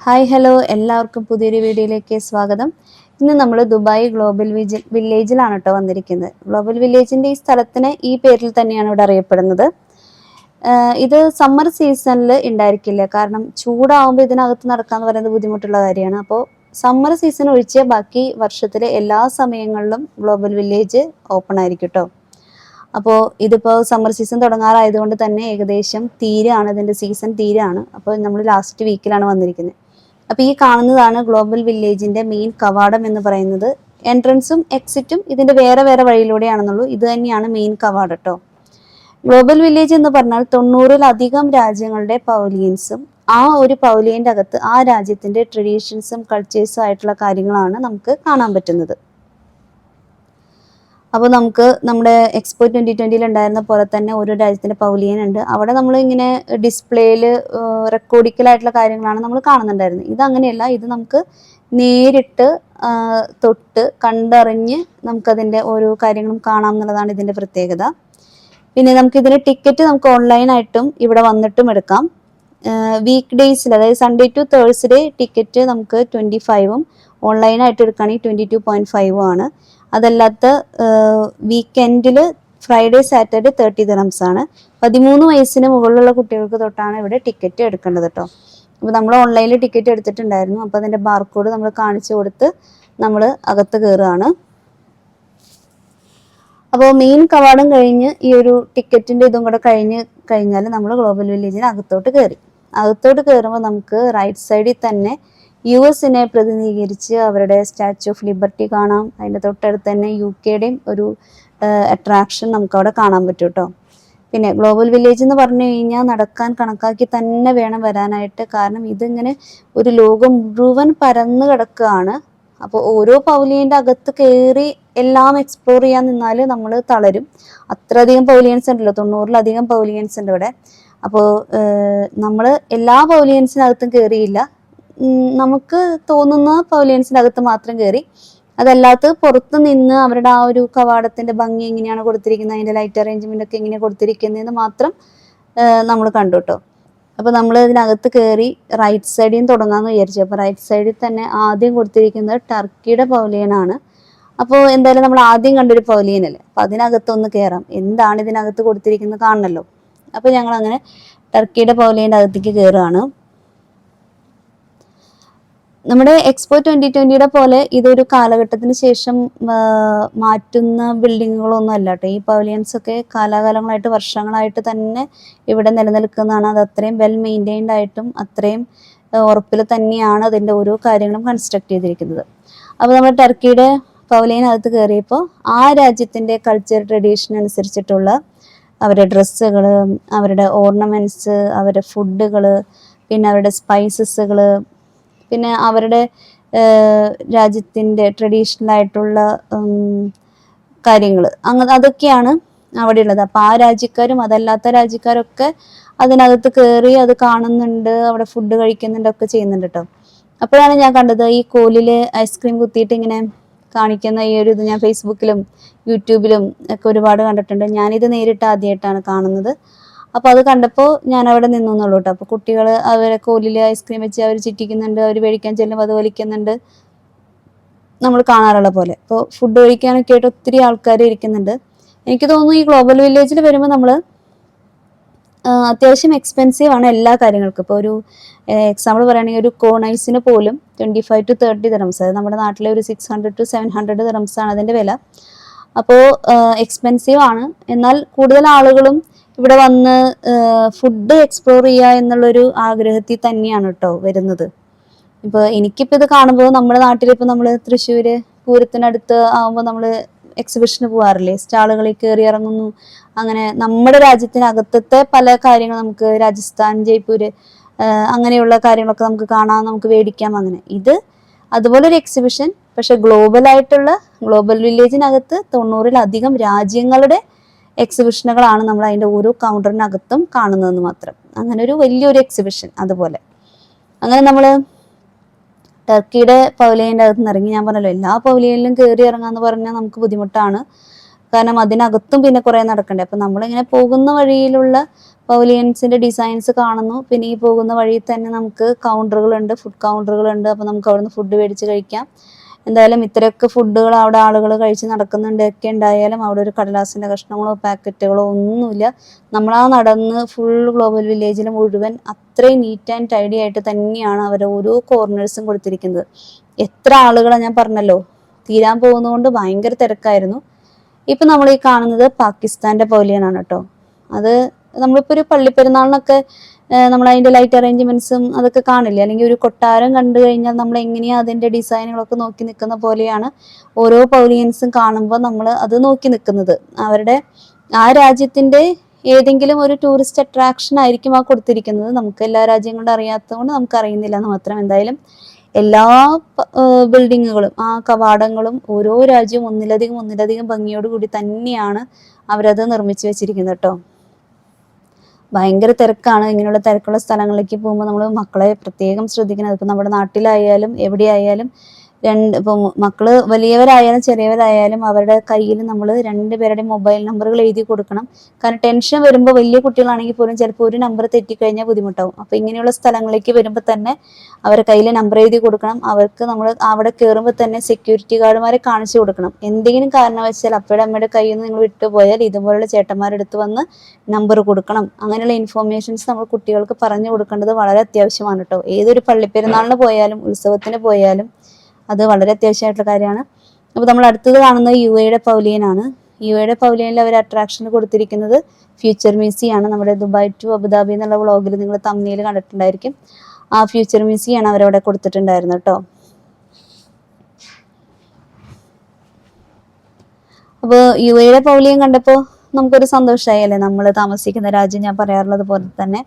Hi hello. എല്ലാവർക്കും പുതിയൊരു വീഡിയോയിലേക്ക് സ്വാഗതം. ഇന്ന് നമ്മൾ ദുബായ് ഗ്ലോബൽ വിജി- വില്ലേജിലാണ് കേട്ടോ വന്നിരിക്കുന്നത്. ഗ്ലോബൽ വില്ലേജിന്റെ ഈ സ്ഥലത്തിന് ഈ പേരിൽ തന്നെയാണ് ഇവിടെ അറിയപ്പെടുന്നത്. ഇത് സമ്മർ സീസണിൽ ഉണ്ടായിരിക്കില്ല? കാരണം ചൂടാവുമ്പോൾ ഇതിനകത്ത് നടക്കാന്ന് പറയുന്നത് ബുദ്ധിമുട്ടുള്ള കാര്യമാണ്. അപ്പോൾ സമ്മർ സീസൺ ഒഴിച്ച് ബാക്കി വർഷത്തിലെ എല്ലാ സമയങ്ങളിലും ഗ്ലോബൽ വില്ലേജ് ഓപ്പൺ ആയിരിക്കും കേട്ടോ. അപ്പോൾ ഇതിപ്പോൾ സമ്മർ സീസൺ തുടങ്ങാറായതുകൊണ്ട് തന്നെ ഏകദേശം തീരാണ് ഇതിന്റെ സീസൺ തീരാണ്. അപ്പോൾ നമ്മൾ ലാസ്റ്റ് വീക്കിലാണ് വന്നിരിക്കുന്നത്. അപ്പോൾ ഈ കാണുന്നതാണ് ഗ്ലോബൽ വില്ലേജിന്റെ മെയിൻ കവാടം എന്ന് പറയുന്നത്. എൻട്രൻസും എക്സിറ്റും ഇതിന്റെ വേറെ വേറെ വഴിയിലൂടെയാണെന്നുള്ളൂ. ഇത് തന്നെയാണ് മെയിൻ കവാടം കേട്ടോ ഗ്ലോബൽ വില്ലേജ് എന്ന് പറഞ്ഞാൽ തൊണ്ണൂറിലധികം രാജ്യങ്ങളുടെ പൗലിയൻസും ആ ഒരു പൗലിയന്റെ അകത്ത് ആ രാജ്യത്തിന്റെ ട്രഡീഷൻസും കൾച്ചേഴ്സും ആയിട്ടുള്ള കാര്യങ്ങളാണ് നമുക്ക് കാണാൻ പറ്റുന്നത്. അപ്പോൾ നമുക്ക് നമ്മുടെ എക്സ്പോ ട്വന്റി ട്വന്റിയിൽ ഉണ്ടായിരുന്ന പോലെ തന്നെ ഓരോ രാജ്യത്തിന്റെ പൗലിയൻ ഉണ്ട് അവിടെ നമ്മൾ ഇങ്ങനെ ഡിസ്പ്ലേയിൽ റെക്കോർഡിക്കലായിട്ടുള്ള കാര്യങ്ങളാണ് നമ്മൾ കാണുന്നുണ്ടായിരുന്നത്. ഇത് അങ്ങനെയല്ല ഇത് നമുക്ക് നേരിട്ട് തൊട്ട് കണ്ടറിഞ്ഞ് നമുക്കതിന്റെ ഓരോ കാര്യങ്ങളും കാണാം എന്നുള്ളതാണ് ഇതിന്റെ പ്രത്യേകത. പിന്നെ നമുക്ക് ഇതിന് ടിക്കറ്റ് നമുക്ക് ഓൺലൈനായിട്ടും ഇവിടെ വന്നിട്ടും എടുക്കാം. വീക്ക് ഡേയ്സിൽ അതായത് സൺഡേ ടു തേഴ്സ്ഡേ ടിക്കറ്റ് നമുക്ക് ട്വന്റി ഫൈവും ഓൺലൈനായിട്ട് എടുക്കുകയാണെങ്കിൽ ട്വന്റി ടു പോയിന്റ് ഫൈവും ആണ്. അതല്ലാത്ത വീക്കെൻഡിൽ ഫ്രൈഡേ സാറ്റർഡേ തേർട്ടി ദിറംസ് ആണ്. പതിമൂന്ന് വയസ്സിന് മുകളിലുള്ള കുട്ടികൾക്ക് തൊട്ടാണ് ഇവിടെ ടിക്കറ്റ് എടുക്കേണ്ടത് കേട്ടോ അപ്പോൾ നമ്മൾ ഓൺലൈനിൽ ടിക്കറ്റ് എടുത്തിട്ടുണ്ടായിരുന്നു. അപ്പോൾ അതിന്റെ ബാർകോഡ് നമ്മൾ കാണിച്ചു കൊടുത്ത് നമ്മൾ അകത്ത് കയറുകയാണ് അപ്പോൾ മെയിൻ കവാടം കഴിഞ്ഞ് ഈ ഒരു ടിക്കറ്റിന്റെ ഇതും കൂടെ കഴിഞ്ഞ് കഴിഞ്ഞാൽ നമ്മൾ ഗ്ലോബൽ വില്ലേജിന് അകത്തോട്ട് കയറി അകത്തോട്ട് കയറുമ്പോൾ നമുക്ക് റൈറ്റ് സൈഡിൽ തന്നെ യു എസിനെ പ്രതിനിധീകരിച്ച് അവരുടെ സ്റ്റാച്യു ഓഫ് ലിബർട്ടി കാണാം. അതിന്റെ തൊട്ടടുത്ത് തന്നെ യു കെയുടെയും ഒരു അട്രാക്ഷൻ നമുക്കവിടെ കാണാൻ പറ്റും കേട്ടോ പിന്നെ ഗ്ലോബൽ വില്ലേജ് എന്ന് പറഞ്ഞു കഴിഞ്ഞാൽ നടക്കാൻ കണക്കാക്കി തന്നെ വേണം വരാനായിട്ട്. കാരണം ഇതിങ്ങനെ ഒരു ലോകം മുഴുവൻ പരന്നു കിടക്കുകയാണ്. അപ്പോൾ ഓരോ പൗലിയന്റെ അകത്ത് കയറി എല്ലാം എക്സ്പ്ലോർ ചെയ്യാൻ നിന്നാൽ നമ്മൾ തളരും. അത്രയധികം പൗലിയൻസ് ഉണ്ടല്ലോ തൊണ്ണൂറിലധികം പൗലിയൻസ് ഉണ്ട് ഇവിടെ. അപ്പോൾ നമ്മൾ എല്ലാ പൗലിയൻസിനകത്തും കയറിയില്ല. നമുക്ക് തോന്നുന്ന പൗലിയൻസിനകത്ത് മാത്രം കയറി അതല്ലാത്ത പുറത്ത് നിന്ന് അവരുടെ ആ ഒരു കവാടത്തിന്റെ ഭംഗി എങ്ങനെയാണ് കൊടുത്തിരിക്കുന്നത്? അതിന്റെ ലൈറ്റ് അറേഞ്ച്മെന്റ് ഒക്കെ എങ്ങനെയാണ് കൊടുത്തിരിക്കുന്നതെന്ന് മാത്രം നമ്മൾ കണ്ടു കേട്ടോ. അപ്പോൾ നമ്മൾ ഇതിനകത്ത് കയറി റൈറ്റ് സൈഡിൽ നിന്ന് തുടങ്ങാമെന്ന് വിചാരിച്ചു. അപ്പോൾ റൈറ്റ് സൈഡിൽ തന്നെ ആദ്യം കൊടുത്തിരിക്കുന്നത് ടർക്കിയുടെ പൗലിയനാണ്. അപ്പോൾ എന്തായാലും നമ്മൾ ആദ്യം കണ്ടൊരു അല്ലേ അതിനകത്ത് ഒന്ന് കയറാം എന്താണ് ഇതിനകത്ത് കൊടുത്തിരിക്കുന്നത് കാണണമല്ലോ അപ്പോൾ ഞങ്ങൾ അങ്ങനെ ടർക്കിയുടെ പൗലിയന്റെ അകത്തേക്ക് കയറുകയാണ് നമ്മുടെ എക്സ്പോ ട്വന്റി ട്വന്റിയുടെ പോലെ ഇതൊരു കാലഘട്ടത്തിന് ശേഷം മാറ്റുന്ന ബിൽഡിങ്ങുകളൊന്നും അല്ല കേട്ടോ. ഈ പവലിയൻസ് ഒക്കെ കാലാകാലങ്ങളായിട്ട് വർഷങ്ങളായിട്ട് തന്നെ ഇവിടെ നിലനിൽക്കുന്നതാണ്. അത് അത്രയും വെൽ മെയിന്റൈൻഡ് ആയിട്ടും അത്രയും ഉറപ്പിൽ തന്നെയാണ് അതിന്റെ ഓരോ കാര്യങ്ങളും കൺസ്ട്രക്ട് ചെയ്തിരിക്കുന്നത്. അപ്പോൾ നമ്മൾ ടർക്കിയുടെ പവലിയനകത്ത് കയറിയപ്പോൾ ആ രാജ്യത്തിന്റെ കൾച്ചർ ട്രഡീഷൻ അനുസരിച്ചിട്ടുള്ള അവരുടെ ഡ്രസ്സുകൾ അവരുടെ ഓർണമെന്റ്സ് അവരുടെ ഫുഡുകൾ പിന്നെ അവരുടെ സ്പൈസസുകൾ പിന്നെ അവരുടെ രാജ്യത്തിന്റെ ട്രഡീഷണൽ ആയിട്ടുള്ള കാര്യങ്ങൾ അങ്ങനെ അതൊക്കെയാണ് അവിടെ ഉള്ളത് അപ്പോൾ ആ രാജ്യക്കാരും അതല്ലാത്ത രാജ്യക്കാരൊക്കെ അതിനകത്ത് കയറി അത് കാണുന്നുണ്ട് അവിടെ ഫുഡ് കഴിക്കുന്നുണ്ട് ഒക്കെ ചെയ്യുന്നുണ്ട് കേട്ടോ അപ്പോഴാണ് ഞാൻ കണ്ടത് ഈ കോലിൽ ഐസ്ക്രീം കുത്തിയിട്ട് ഇങ്ങനെ കാണിക്കുന്ന ഈ ഒരു ഇത് ഞാൻ ഫേസ്ബുക്കിലും യൂട്യൂബിലും ഒക്കെ ഒരുപാട് കണ്ടിട്ടുണ്ട്. ഞാനിത് നേരിട്ട് ആദ്യമായിട്ടാണ് കാണുന്നത്. അപ്പോൾ അത് കണ്ടപ്പോൾ ഞാൻ അവിടെ നിന്നു എന്നുള്ളൂ കേട്ടോ അപ്പോൾ കുട്ടികൾ അവരെ കോലിൽ ഐസ്ക്രീം വെച്ച് അവർ ചിറ്റിക്കുന്നുണ്ട് അവർ മേടിക്കാൻ ചെല്ലുമ്പോൾ അത് വലിക്കുന്നുണ്ട്. നമ്മൾ കാണാറുള്ള പോലെ. അപ്പോൾ ഫുഡ് കഴിക്കാനൊക്കെ ആയിട്ട് ഒത്തിരി ആൾക്കാർ ഇരിക്കുന്നുണ്ട്. എനിക്ക് തോന്നുന്നു ഈ ഗ്ലോബൽ വില്ലേജിൽ വരുമ്പോൾ നമ്മൾ അത്യാവശ്യം എക്സ്പെൻസീവ് ആണ് എല്ലാ കാര്യങ്ങൾക്കും. ഇപ്പോൾ ഒരു എക്സാമ്പിൾ പറയുകയാണെങ്കിൽ ഒരു കോണൈസിന് പോലും twenty five to thirty dirhams അതായത് നമ്മുടെ നാട്ടിലെ ഒരു six hundred to seven hundred dirhams ആണ് അതിന്റെ വില. അപ്പോൾ എക്സ്പെൻസീവ് ആണ്. എന്നാൽ കൂടുതൽ ആളുകളും ഇവിടെ വന്ന് ഫുഡ് എക്സ്പ്ലോർ ചെയ്യുക എന്നുള്ളൊരു ആഗ്രഹത്തിൽ തന്നെയാണ് കേട്ടോ വരുന്നത്. ഇപ്പോൾ എനിക്കിപ്പോൾ ഇത് കാണുമ്പോൾ നമ്മുടെ നാട്ടിലിപ്പോൾ നമ്മൾ തൃശ്ശൂർ പൂരത്തിനടുത്ത് ആകുമ്പോൾ നമ്മൾ എക്സിബിഷന് പോകാറില്ലേ സ്റ്റാളുകളിൽ കയറി ഇറങ്ങുന്നു. അങ്ങനെ നമ്മുടെ രാജ്യത്തിനകത്തത്തെ പല കാര്യങ്ങൾ നമുക്ക് രാജസ്ഥാൻ ജയ്പൂർ അങ്ങനെയുള്ള കാര്യങ്ങളൊക്കെ നമുക്ക് കാണാം നമുക്ക് മേടിക്കാം അങ്ങനെ. ഇത് അതുപോലെ ഒരു എക്സിബിഷൻ പക്ഷെ ഗ്ലോബൽ ആയിട്ടുള്ള ഗ്ലോബൽ വില്ലേജിനകത്ത് തൊണ്ണൂറിലധികം രാജ്യങ്ങളുടെ എക്സിബിഷനുകളാണ് നമ്മൾ അതിന്റെ ഓരോ കൗണ്ടറിനകത്തും കാണുന്നതെന്ന് മാത്രം. അങ്ങനെ ഒരു വലിയൊരു എക്സിബിഷൻ അതുപോലെ. അങ്ങനെ നമ്മൾ ടർക്കിയുടെ പവലിയന്റെ അകത്ത് നിന്ന് ഇറങ്ങി. ഞാൻ പറഞ്ഞല്ലോ എല്ലാ പവലിയനിലും കയറി ഇറങ്ങാന്ന് പറഞ്ഞാൽ നമുക്ക് ബുദ്ധിമുട്ടാണ്. കാരണം അതിനകത്തും പിന്നെ കുറേ നടക്കണ്ടേ. അപ്പം നമ്മളിങ്ങനെ പോകുന്ന വഴിയിലുള്ള പവലിയൻസിന്റെ ഡിസൈൻസ് കാണുന്നു. പിന്നെ ഈ പോകുന്ന വഴിയിൽ തന്നെ നമുക്ക് കൗണ്ടറുകളുണ്ട് ഫുഡ് കൗണ്ടറുകളുണ്ട് അപ്പം നമുക്ക് അവിടുന്ന് ഫുഡ് മേടിച്ച് കഴിക്കാം. എന്തായാലും ഇത്രയൊക്കെ ഫുഡുകൾ അവിടെ ആളുകൾ കഴിച്ച് നടക്കുന്നുണ്ട്. ഒക്കെ ഉണ്ടായാലും അവിടെ ഒരു കടലാസിന്റെ കഷ്ണങ്ങളോ പാക്കറ്റുകളോ ഒന്നുമില്ല. നമ്മളാ നടന്ന് ഫുൾ ഗ്ലോബൽ വില്ലേജിൽ മുഴുവൻ അത്രയും നീറ്റ് ആൻഡ് ടൈഡി ആയിട്ട് തന്നെയാണ് അവർ ഓരോ കോർണേഴ്സും കൊടുത്തിരിക്കുന്നത്. എത്ര ആളുകളാണ് ഞാൻ പറഞ്ഞല്ലോ. തീരാൻ പോകുന്നതുകൊണ്ട് ഭയങ്കര തിരക്കായിരുന്നു. ഇപ്പൊ നമ്മൾ ഈ കാണുന്നത് പാകിസ്ഥാന്റെ പവലിയനാണ് കേട്ടോ. അത് നമ്മളിപ്പോ ഒരു പള്ളിപ്പെരുന്നാളിനൊക്കെ നമ്മൾ അതിന്റെ ലൈറ്റ് അറേഞ്ച്മെന്റ്സും അതൊക്കെ കാണില്ലേ? അല്ലെങ്കിൽ ഒരു കൊട്ടാരം കണ്ടു കഴിഞ്ഞാൽ നമ്മൾ എങ്ങനെയാ അതിന്റെ ഡിസൈനുകളൊക്കെ നോക്കി നിൽക്കുന്ന പോലെയാണ് ഓരോ പൗലിയൻസും കാണുമ്പോൾ നമ്മൾ അത് നോക്കി നിൽക്കുന്നത്. അവരുടെ ആ രാജ്യത്തിന്റെ ഏതെങ്കിലും ഒരു ടൂറിസ്റ്റ് അട്രാക്ഷൻ ആയിരിക്കും ആ കൊടുത്തിരിക്കുന്നത്. നമുക്ക് എല്ലാ രാജ്യങ്ങളും അറിയാത്തതുകൊണ്ട് നമുക്ക് അറിയുന്നില്ല. എന്ന് മാത്രം എന്തായാലും എല്ലാ ബിൽഡിങ്ങുകളും ആ കവാടങ്ങളും ഓരോ രാജ്യവും ഒന്നിലധികം ഒന്നിലധികം ഭംഗിയോടുകൂടി തന്നെയാണ് അവരത് നിർമ്മിച്ചു വെച്ചിരിക്കുന്നത് കേട്ടോ ഭയങ്കര തിരക്കാണ്. ഇങ്ങനെയുള്ള തിരക്കുള്ള സ്ഥലങ്ങളിലേക്ക് പോകുമ്പോൾ നമ്മൾ മക്കളെ പ്രത്യേകം ശ്രദ്ധിക്കണം. അതിപ്പോൾ നമ്മുടെ നാട്ടിലായാലും എവിടെയായാലും രണ്ട് ഇപ്പോൾ മക്കൾ വലിയവരായാലും ചെറിയവരായാലും അവരുടെ കയ്യിൽ നമ്മൾ രണ്ടുപേരുടെ മൊബൈൽ നമ്പറുകൾ എഴുതി കൊടുക്കണം. കാരണം ടെൻഷൻ വരുമ്പോൾ വലിയ കുട്ടികളാണെങ്കിൽ പോലും ചിലപ്പോൾ ഒരു നമ്പർ തെറ്റിക്കഴിഞ്ഞാൽ ബുദ്ധിമുട്ടാവും. അപ്പോൾ ഇങ്ങനെയുള്ള സ്ഥലങ്ങളിലേക്ക് വരുമ്പോൾ തന്നെ അവരുടെ കയ്യിൽ നമ്പർ എഴുതി കൊടുക്കണം. അവർക്ക് നമ്മൾ അവിടെ കയറുമ്പോൾ തന്നെ സെക്യൂരിറ്റി ഗാർഡുമാരെ കാണിച്ചു കൊടുക്കണം. എന്തെങ്കിലും കാരണവശാൽ അപ്പയുടെ അമ്മയുടെ കയ്യിൽ നിന്ന് നിങ്ങൾ വിട്ടുപോയാൽ ഇതുപോലുള്ള ചേട്ടന്മാരെടുത്ത് വന്ന് നമ്പർ കൊടുക്കണം. അങ്ങനെയുള്ള ഇൻഫോർമേഷൻസ് നമ്മൾ കുട്ടികൾക്ക് പറഞ്ഞു കൊടുക്കേണ്ടത് വളരെ അത്യാവശ്യമാണ് കേട്ടോ. ഏതൊരു പള്ളിപ്പെരുന്നാളിന് പോയാലും ഉത്സവത്തിന് പോയാലും അത് വളരെ അത്യാവശ്യമായിട്ടുള്ള കാര്യമാണ്. അപ്പോൾ നമ്മൾ അടുത്തത് കാണുന്നത് യു എയുടെ പൗലിയനാണ്. യു എയുടെ പൗലിയനിൽ അവർ അട്രാക്ഷൻ കൊടുത്തിരിക്കുന്നത് ഫ്യൂച്ചർ മ്യൂസിയം ആണ്. നമ്മുടെ ദുബായ് ടു അബുദാബി എന്നുള്ള വ്ളോഗിൽ നിങ്ങൾ തമ്മിയിൽ കണ്ടിട്ടുണ്ടായിരിക്കും. ആ ഫ്യൂച്ചർ മ്യൂസിയം ആണ് അവരവിടെ കൊടുത്തിട്ടുണ്ടായിരുന്നത് കേട്ടോ. അപ്പോൾ യു എയുടെ പൗലിയം കണ്ടപ്പോൾ നമുക്കൊരു സന്തോഷമായി അല്ലേ നമ്മൾ താമസിക്കുന്ന രാജ്യം ഞാൻ പറയാറുള്ളത് പോലെ തന്നെ.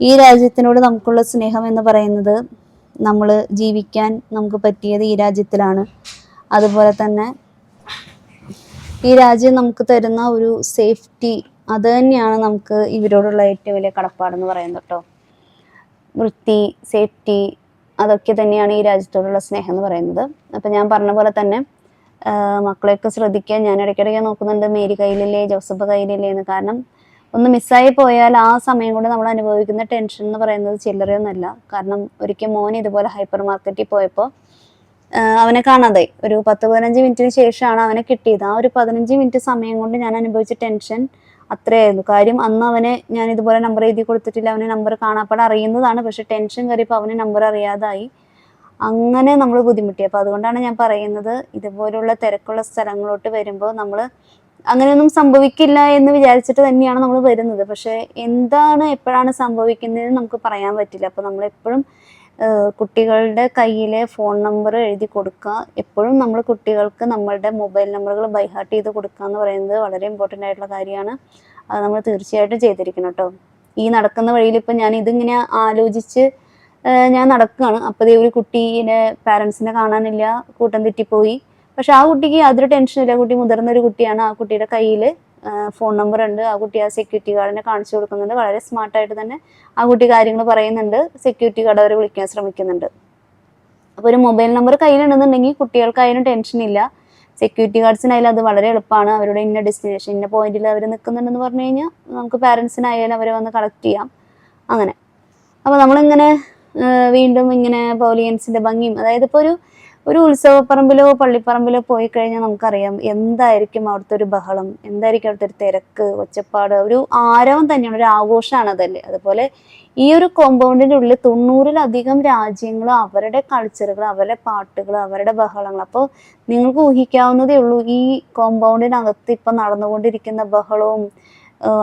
ഈ രാജ്യത്തിനോട് നമുക്കുള്ള സ്നേഹം എന്ന് പറയുന്നത് നമ്മൾ ജീവിക്കാൻ നമുക്ക് പറ്റിയത് ഈ രാജ്യത്തിലാണ്. അതുപോലെ തന്നെ ഈ രാജ്യം നമുക്ക് തരുന്ന ഒരു സേഫ്റ്റി അത് തന്നെയാണ് നമുക്ക് ഇവരോടുള്ള ഏറ്റവും വലിയ കടപ്പാടെന്ന് പറയുന്നത് കേട്ടോ. വൃത്തി സേഫ്റ്റി അതൊക്കെ തന്നെയാണ് ഈ രാജ്യത്തോടുള്ള സ്നേഹം എന്ന് പറയുന്നത്. അപ്പം ഞാൻ പറഞ്ഞ പോലെ തന്നെ മക്കളെയൊക്കെ ശ്രദ്ധിക്കാൻ ഞാൻ ഇടയ്ക്കിടയ്ക്ക് നോക്കുന്നുണ്ട്. മേരി കയ്യിലില്ലേ ജോസഫ് കയ്യിലില്ലേ എന്ന്. കാരണം ഒന്ന് മിസ്സായി പോയാൽ ആ സമയം കൊണ്ട് നമ്മൾ അനുഭവിക്കുന്ന ടെൻഷൻ എന്ന് പറയുന്നത് ചില്ലറയൊന്നുമല്ല കാരണം ഒരിക്കൽ മോൻ ഇതുപോലെ ഹൈപ്പർ മാർക്കറ്റിൽ പോയപ്പോൾ അവനെ കാണാതെ. ഒരു പത്ത് പതിനഞ്ച് മിനിറ്റിന് ശേഷമാണ് അവനെ കിട്ടിയത്. ആ ഒരു പതിനഞ്ച് മിനിറ്റ് സമയം കൊണ്ട് ഞാൻ അനുഭവിച്ച ടെൻഷൻ അത്രയായിരുന്നു. കാര്യം അന്ന് അവനെ ഞാൻ ഇതുപോലെ നമ്പർ എഴുതി കൊടുത്തിട്ടില്ല. അവന് നമ്പർ കാണാപ്പാടെ അറിയുന്നതാണ്. പക്ഷെ ടെൻഷൻ കയറിയപ്പോൾ അവന് നമ്പർ അറിയാതായി. അങ്ങനെ നമ്മൾ ബുദ്ധിമുട്ടി. അപ്പോൾ അതുകൊണ്ടാണ് ഞാൻ പറയുന്നത് ഇതുപോലുള്ള തിരക്കുള്ള സ്ഥലങ്ങളോട്ട് വരുമ്പോൾ നമ്മൾ അങ്ങനെയൊന്നും സംഭവിക്കില്ല എന്ന് വിചാരിച്ചിട്ട് തന്നെയാണ് നമ്മൾ വരുന്നത്. പക്ഷെ എന്താണ് എപ്പോഴാണ് സംഭവിക്കുന്നതെന്ന് നമുക്ക് പറയാൻ പറ്റില്ല. അപ്പോൾ നമ്മൾ എപ്പോഴും കുട്ടികളുടെ കയ്യിലെ ഫോൺ നമ്പർ എഴുതി കൊടുക്കുക. എപ്പോഴും നമ്മൾ കുട്ടികൾക്ക് നമ്മളുടെ മൊബൈൽ നമ്പറുകൾ ബൈഹാർട്ട് ചെയ്ത് കൊടുക്കുക എന്ന് പറയുന്നത് വളരെ ഇമ്പോർട്ടന്റ് ആയിട്ടുള്ള കാര്യമാണ്. അത് നമ്മൾ തീർച്ചയായിട്ടും ചെയ്തിരിക്കണം കേട്ടോ. ഈ നടക്കുന്ന വഴിയിൽ ഇപ്പം ഞാൻ ഇതിങ്ങനെ ആലോചിച്ച് ഞാൻ നടക്കുകയാണ്. അപ്പോൾ ഒരു കുട്ടീനെ പാരൻസിനെ കാണാനില്ല. കൂട്ടം തെറ്റിപ്പോയി. പക്ഷെ ആ കുട്ടിക്ക് യാതൊരു ഇല്ല. കുട്ടി മുതിർന്ന ഒരു കുട്ടിയാണ്. ആ കുട്ടിയുടെ കയ്യിൽ ഫോൺ നമ്പർ ഉണ്ട്. ആ കുട്ടി ആ സെക്യൂരിറ്റി ഗാർഡിനെ കാണിച്ചു കൊടുക്കുന്നുണ്ട്. വളരെ സ്മാർട്ടായിട്ട് തന്നെ ആ കുട്ടി കാര്യങ്ങൾ പറയുന്നുണ്ട്. സെക്യൂരിറ്റി ഗാർഡ് അവരെ വിളിക്കാൻ ശ്രമിക്കുന്നുണ്ട്. അപ്പോൾ ഒരു മൊബൈൽ നമ്പർ കയ്യിലുണ്ടെന്നുണ്ടെങ്കിൽ കുട്ടികൾക്ക് അതിന് ടെൻഷൻ ഇല്ല സെക്യൂരിറ്റി ഗാർഡ്സിനായാലും അത് വളരെ എളുപ്പമാണ്. അവരുടെ ഇന്ന ഡെസ്റ്റിനേഷൻ ഇന്ന പോയിന്റിൽ അവർ നിൽക്കുന്നുണ്ടെന്ന് പറഞ്ഞു കഴിഞ്ഞാൽ നമുക്ക് പാരൻസിനായാലും അവരെ വന്ന് കളക്ട് ചെയ്യാം. അങ്ങനെ. അപ്പോൾ നമ്മളിങ്ങനെ വീണ്ടും ഇങ്ങനെ പൗലിയൻസിന്റെ ഭംഗിയും അതായത് ഇപ്പോൾ ഒരു ഒരു ഉത്സവപ്പറമ്പിലോ പള്ളിപ്പറമ്പിലോ പോയി കഴിഞ്ഞാൽ നമുക്കറിയാം എന്തായിരിക്കും അവിടുത്തെ ഒരു ബഹളം എന്തായിരിക്കും അവിടുത്തെ ഒരു തിരക്ക് ഒച്ചപ്പാട് ഒരു ആരവം തന്നെയാണ് ഒരു ആഘോഷമാണ് അതല്ലേ. അതുപോലെ ഈ ഒരു കോമ്പൗണ്ടിന്റെ ഉള്ളിൽ തൊണ്ണൂറിലധികം രാജ്യങ്ങൾ അവരുടെ കൾച്ചറുകൾ അവരുടെ പാട്ടുകൾ അവരുടെ ബഹളങ്ങൾ അപ്പോൾ നിങ്ങൾക്ക് ഊഹിക്കാവുന്നതേ ഉള്ളൂ ഈ കോമ്പൗണ്ടിനകത്ത് ഇപ്പം നടന്നുകൊണ്ടിരിക്കുന്ന ബഹളവും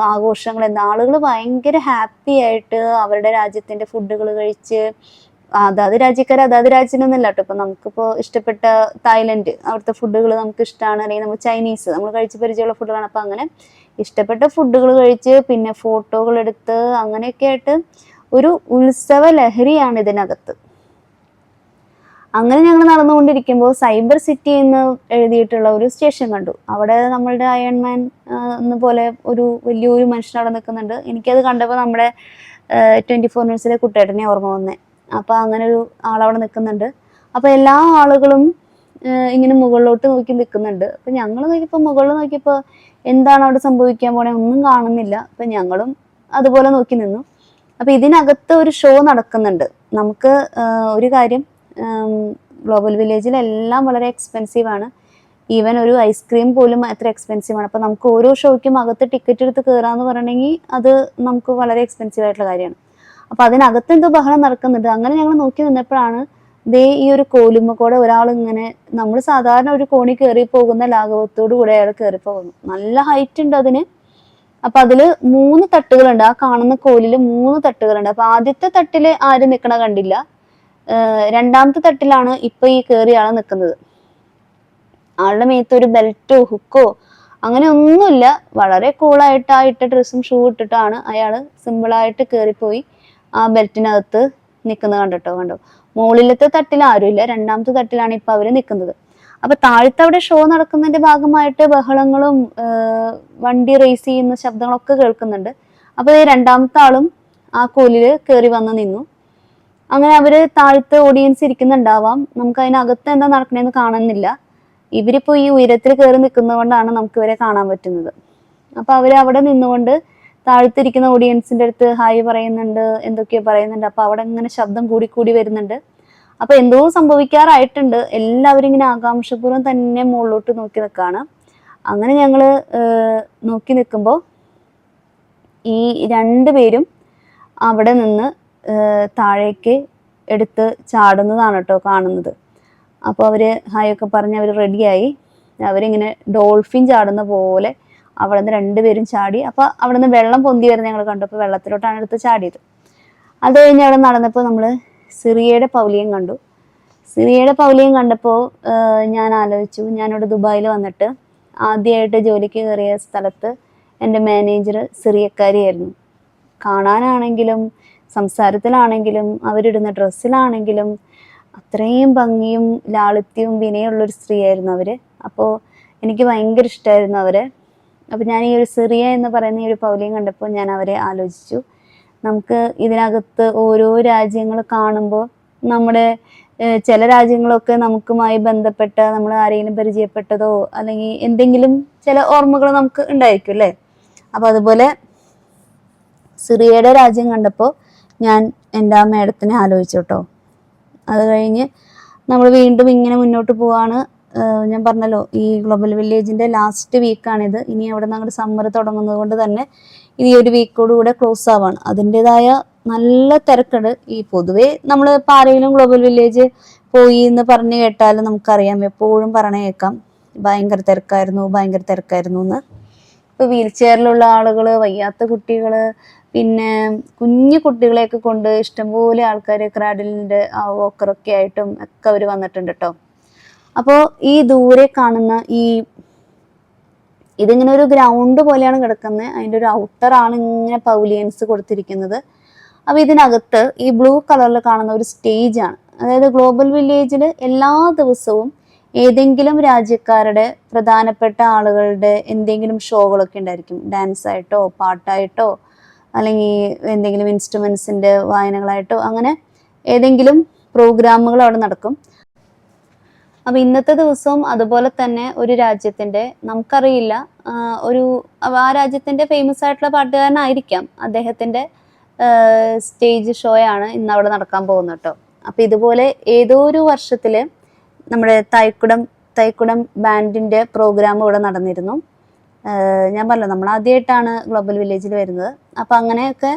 ആഘോഷങ്ങൾ എന്താ ആളുകൾ ഭയങ്കര ഹാപ്പി ആയിട്ട് അവരുടെ രാജ്യത്തിന്റെ ഫുഡുകൾ കഴിച്ച് അതാത് രാജ്യക്കാർ അതാത് രാജ്യത്തിനൊന്നുമില്ല കേട്ടോ. ഇപ്പൊ നമുക്കിപ്പോ ഇഷ്ടപ്പെട്ട തായ്ലൻഡ് അവിടുത്തെ ഫുഡുകൾ നമുക്ക് ഇഷ്ടമാണ് അല്ലെങ്കിൽ നമ്മൾ ചൈനീസ് നമ്മൾ കഴിച്ച് പരിചയമുള്ള ഫുഡുകളാണ്. അപ്പൊ അങ്ങനെ ഇഷ്ടപ്പെട്ട ഫുഡുകൾ കഴിച്ച് പിന്നെ ഫോട്ടോകൾ എടുത്ത് അങ്ങനെയൊക്കെ ആയിട്ട് ഒരു ഉത്സവ ലഹരിയാണ് ഇതിനകത്ത്. അങ്ങനെ ഞങ്ങൾ നടന്നുകൊണ്ടിരിക്കുമ്പോൾ സൈബർ സിറ്റി എന്ന് എഴുതിയിട്ടുള്ള ഒരു സ്റ്റേഷൻ കണ്ടു. അവിടെ നമ്മളുടെ അയൺമാൻ എന്ന പോലെ ഒരു വലിയൊരു മനുഷ്യൻ അവിടെ നിൽക്കുന്നുണ്ട്. എനിക്കത് കണ്ടപ്പോൾ നമ്മുടെ ട്വന്റി ഫോർ ന്യൂസിലെ കുട്ടേട്ടനെ ഓർമ്മ വന്നേ. അപ്പോൾ അങ്ങനെ ഒരു ആളവിടെ നിൽക്കുന്നുണ്ട് അപ്പോൾ എല്ലാ ആളുകളും ഇങ്ങനെ മുകളിലോട്ട് നോക്കി നിൽക്കുന്നുണ്ട് അപ്പൊ ഞങ്ങൾ നോക്കിയപ്പോൾ മുകളിൽ നോക്കിയപ്പോൾ എന്താണ് അവിടെ സംഭവിക്കാൻ പോണേ ഒന്നും കാണുന്നില്ല. അപ്പൊ ഞങ്ങളും അതുപോലെ നോക്കി നിന്നു. അപ്പൊ ഇതിനകത്ത് ഒരു ഷോ നടക്കുന്നുണ്ട്. നമുക്ക് ഒരു കാര്യം ഗ്ലോബൽ വില്ലേജിൽ എല്ലാം വളരെ എക്സ്പെൻസീവ് ആണ്. ഈവൻ ഒരു ഐസ്ക്രീം പോലും അത്ര എക്സ്പെൻസീവ് ആണ്. അപ്പൊ നമുക്ക് ഓരോ ഷോയ്ക്കും അകത്ത് ടിക്കറ്റ് എടുത്ത് കയറാന്ന് പറഞ്ഞിട്ടുണ്ടെങ്കിൽ അത് നമുക്ക് വളരെ എക്സ്പെൻസീവ് ആയിട്ടുള്ള കാര്യമാണ്. അപ്പൊ അതിനകത്ത് എന്തോ ബഹളം നടക്കുന്നുണ്ട്. അങ്ങനെ ഞങ്ങൾ നോക്കി നിന്നപ്പോഴാണ് ദേ ഈ ഒരു കോലുമ്മ കൂടെ ഒരാൾ ഇങ്ങനെ നമ്മൾ സാധാരണ ഒരു കോണി കയറി പോകുന്ന ലാഘവത്തോടു കൂടെ അയാൾ കയറി പോകുന്നു. നല്ല ഹൈറ്റ് ഉണ്ട് അതിന്. അപ്പൊ അതിൽ മൂന്ന് തട്ടുകളുണ്ട്. ആ കാണുന്ന കോലിൽ മൂന്ന് തട്ടുകളുണ്ട്. അപ്പൊ ആദ്യത്തെ തട്ടിൽ ആരും നിക്കണ കണ്ടില്ല. രണ്ടാമത്തെ തട്ടിലാണ് ഇപ്പൊ ഈ കയറിയ ആൾ നിൽക്കുന്നത് ആളുടെ മേത്ത് ഒരു ബെൽറ്റോ ഹുക്കോ അങ്ങനെ ഒന്നുമില്ല. വളരെ കൂളായിട്ട് ആ ഇട്ട ഡ്രസ്സും ഷൂ ഇട്ടിട്ടാണ് അയാൾ സിമ്പിളായിട്ട് കയറിപ്പോയി ആ ബെൽറ്റിനകത്ത് നിൽക്കുന്നത് കണ്ടിട്ടോ? കണ്ടോ? മുകളിലത്തെ തട്ടിൽ ആരുമില്ല. രണ്ടാമത്തെ തട്ടിലാണ് ഇപ്പൊ അവർ നിൽക്കുന്നത് അപ്പൊ താഴത്തെ അവിടെ ഷോ നടക്കുന്നതിന്റെ ഭാഗമായിട്ട് ബഹളങ്ങളും വണ്ടി റേസ് ചെയ്യുന്ന ശബ്ദങ്ങളൊക്കെ കേൾക്കുന്നുണ്ട്. അപ്പൊ ഈ രണ്ടാമത്തെ ആളും ആ കോലിൽ കയറി വന്ന് നിന്നു. അങ്ങനെ അവർ താഴത്തെ ഓഡിയൻസ് ഇരിക്കുന്നുണ്ടാവാം. നമുക്ക് അതിനകത്ത് എന്താ നടക്കണേന്ന് കാണുന്നില്ല. ഇവരിപ്പോ ഈ ഉയരത്തിൽ കയറി നിൽക്കുന്നതുകൊണ്ടാണ് നമുക്ക് ഇവരെ കാണാൻ പറ്റുന്നത്. അപ്പൊ അവർ അവിടെ നിന്നുകൊണ്ട് താഴത്തിരിക്കുന്ന ഓഡിയൻസിന്റെ അടുത്ത് ഹായ് പറയുന്നുണ്ട് എന്തൊക്കെയോ പറയുന്നുണ്ട്. അപ്പോൾ അവിടെ ഇങ്ങനെ ശബ്ദം കൂടി കൂടി വരുന്നുണ്ട്. അപ്പോൾ എന്തോ സംഭവിക്കാറായിട്ടുണ്ട്. എല്ലാവരും ഇങ്ങനെ ആകാംക്ഷപൂർവം തന്നെ മുകളിലോട്ട് നോക്കി നിൽക്കാണ്. അങ്ങനെ ഞങ്ങൾ നോക്കി നിൽക്കുമ്പോൾ ഈ രണ്ടുപേരും അവിടെ നിന്ന് താഴേക്ക് എടുത്ത് ചാടുന്നതാണ് കേട്ടോ കാണുന്നത്. അപ്പോൾ അവർ ഹായ് ഒക്കെ പറഞ്ഞ് അവർ റെഡിയായി അവരിങ്ങനെ ഡോൾഫിൻ ചാടുന്ന പോലെ അവിടെ നിന്ന് രണ്ടുപേരും ചാടി. അപ്പൊ അവിടെ നിന്ന് വെള്ളം പൊന്തി വരുന്നത് ഞങ്ങൾ കണ്ടു. അപ്പോൾ വെള്ളത്തിലോട്ടാണ് എടുത്ത് ചാടിയത്. അത് കഴിഞ്ഞ് അവിടെ നടന്നപ്പോൾ നമ്മൾ സിറിയയുടെ പൗലിയം കണ്ടു. സിറിയയുടെ പൗലിയം കണ്ടപ്പോൾ ഞാൻ ആലോചിച്ചു. ഞാനിവിടെ ദുബായിൽ വന്നിട്ട് ആദ്യമായിട്ട് ജോലിക്ക് കയറിയ സ്ഥലത്ത് എന്റെ മാനേജർ സിറിയക്കാരിയായിരുന്നു. കാണാനാണെങ്കിലും സംസാരത്തിലാണെങ്കിലും അവരിടുന്ന ഡ്രസ്സിലാണെങ്കിലും അത്രയും ഭംഗിയും ലാളിത്യവും വിനയുള്ളൊരു സ്ത്രീയായിരുന്നു അവർ. അപ്പോൾ എനിക്ക് ഭയങ്കര ഇഷ്ടമായിരുന്നു അവരെ. അപ്പോൾ ഞാൻ ഈ ഒരു സിറിയ എന്ന് പറയുന്ന ഈ ഒരു പൗലിയം കണ്ടപ്പോൾ ഞാൻ അവരെ ആലോചിച്ചു. നമുക്ക് ഇതിനകത്ത് ഓരോ രാജ്യങ്ങൾ കാണുമ്പോൾ നമ്മുടെ ചില രാജ്യങ്ങളൊക്കെ നമുക്കുമായി ബന്ധപ്പെട്ട നമ്മൾ ആരെങ്കിലും പരിചയപ്പെട്ടതോ അല്ലെങ്കിൽ എന്തെങ്കിലും ചില ഓർമ്മകൾ നമുക്ക് ഉണ്ടായിരിക്കും അല്ലേ? അപ്പൊ അതുപോലെ സിറിയയുടെ രാജ്യം കണ്ടപ്പോൾ ഞാൻ എന്റെ ആ മേഡത്തിനെ ആലോചിച്ചു കേട്ടോ. അത് കഴിഞ്ഞ് നമ്മൾ വീണ്ടും ഇങ്ങനെ മുന്നോട്ട് പോവാണ്. ഞാൻ പറഞ്ഞല്ലോ ഈ ഗ്ലോബൽ വില്ലേജിന്റെ ലാസ്റ്റ് വീക്കാണിത് ഇനി അവിടെ നിന്ന് അങ്ങോട്ട് സമ്മർ തുടങ്ങുന്നത് കൊണ്ട് തന്നെ ഇനി ഒരു വീക്കോടുകൂടെ ക്ലോസ് ആവാണ്. അതിന്റെതായ നല്ല തിരക്കുണ്ട്. ഈ പൊതുവേ നമ്മൾ ഇപ്പം ആരെങ്കിലും ഗ്ലോബൽ വില്ലേജ് പോയി എന്ന് പറഞ്ഞു കേട്ടാൽ നമുക്കറിയാം. എപ്പോഴും പറഞ്ഞു കേൾക്കാം ഭയങ്കര തിരക്കായിരുന്നു ഭയങ്കര തിരക്കായിരുന്നു എന്ന്. ഇപ്പൊ വീൽ ചെയറിലുള്ള ആളുകൾ വയ്യാത്ത കുട്ടികൾ പിന്നെ കുഞ്ഞു കുട്ടികളെയൊക്കെ കൊണ്ട് ഇഷ്ടംപോലെ ആൾക്കാർ ക്രാഡിലിന്റെ ആ വോക്കറൊക്കെ ആയിട്ടും ഒക്കെ അവർ വന്നിട്ടുണ്ട് കേട്ടോ അപ്പോൾ ഈ ദൂരെ കാണുന്ന ഈ ഇതിങ്ങനെ ഒരു ഗ്രൗണ്ട് പോലെയാണ് കിടക്കുന്നത്. അതിന്റെ ഒരു ഔട്ടർ ആണ് ഇങ്ങനെ പൗലിയൻസ് കൊടുത്തിരിക്കുന്നത്. അപ്പോൾ ഇതിനകത്ത് ഈ ബ്ലൂ കളറിൽ കാണുന്ന ഒരു സ്റ്റേജ് ആണ്. അതായത് ഗ്ലോബൽ വില്ലേജിൽ എല്ലാ ദിവസവും ഏതെങ്കിലും രാജ്യക്കാരുടെ പ്രധാനപ്പെട്ട ആളുകളുടെ എന്തെങ്കിലും ഷോകളൊക്കെ ഉണ്ടായിരിക്കും. ഡാൻസ് ആയിട്ടോ പാട്ടായിട്ടോ അല്ലെങ്കിൽ എന്തെങ്കിലും ഇൻസ്ട്രുമെന്റ്സിന്റെ വായനകളായിട്ടോ അങ്ങനെ ഏതെങ്കിലും പ്രോഗ്രാമുകൾ അവിടെ നടക്കും. അപ്പൊ ഇന്നത്തെ ദിവസവും അതുപോലെ തന്നെ ഒരു രാജ്യത്തിന്റെ നമുക്കറിയില്ല ഒരു ആ രാജ്യത്തിന്റെ ഫേമസ് ആയിട്ടുള്ള പാട്ടുകാരനായിരിക്കാം അദ്ദേഹത്തിന്റെ സ്റ്റേജ് ഷോയാണ് ഇന്ന് അവിടെ നടക്കാൻ പോകുന്നത് കേട്ടോ. അപ്പൊ ഇതുപോലെ ഏതോ ഒരു വർഷത്തിൽ നമ്മുടെ തൈക്കുടം തൈക്കുടം ബാൻഡിന്റെ പ്രോഗ്രാം ഇവിടെ നടന്നിരുന്നു. ഞാൻ പറഞ്ഞു നമ്മൾ ആദ്യമായിട്ടാണ് ഗ്ലോബൽ വില്ലേജിൽ വരുന്നത്. അപ്പൊ അങ്ങനെയൊക്കെ